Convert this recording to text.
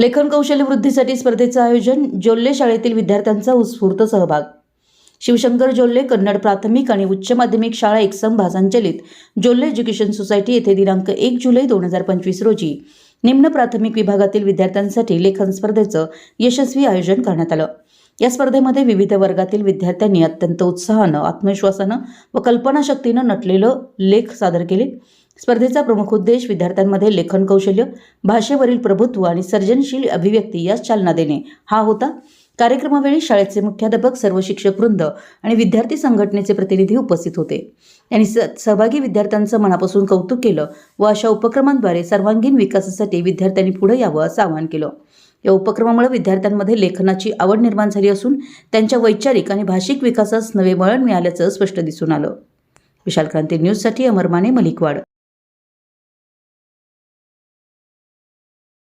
लेखन कौशल्य वृद्धीसाठी स्पर्धेचं आयोजन जोल्ले शाळेतील विद्यार्थ्यांचा उत्स्फूर्त सहभाग. शिवशंकर जोल्ले कन्नड प्राथमिक आणि उच्च माध्यमिक शाळा एकसम भासांचलित जोल्ले एज्युकेशन सोसायटी येथे दिनांक एक जुलै दोन हजार पंचवीस रोजी निम्न प्राथमिक विभागातील विद्यार्थ्यांसाठी लेखन स्पर्धेचं यशस्वी आयोजन करण्यात आलं. या स्पर्धेमध्ये विविध वर्गातील विद्यार्थ्यांनी अत्यंत उत्साहानं आत्मविश्वासानं व कल्पनाशक्तीनं नटलेलं लेख सादर केले. स्पर्धेचा प्रमुख उद्देश विद्यार्थ्यांमध्ये लेखन कौशल्य भाषेवरील प्रभुत्व आणि सर्जनशील अभिव्यक्ती यास चालना देणे हा होता. कार्यक्रमावेळी शाळेचे मुख्याध्यापक सर्व शिक्षक वृंद आणि विद्यार्थी संघटनेचे प्रतिनिधी उपस्थित होते. त्यांनी स सहभागी विद्यार्थ्यांचं मनापासून कौतुक केलं व अशा उपक्रमांद्वारे सर्वांगीण विकासासाठी विद्यार्थ्यांनी पुढे यावं असं आवाहन केलं. या उपक्रमामुळे विद्यार्थ्यांमध्ये लेखनाची आवड निर्माण झाली असून त्यांच्या वैचारिक आणि भाषिक विकासास नवे वळण मिळाल्याचं स्पष्ट दिसून आलं. विशाल क्रांती न्यूजसाठी अमरमाने मलिकवाड.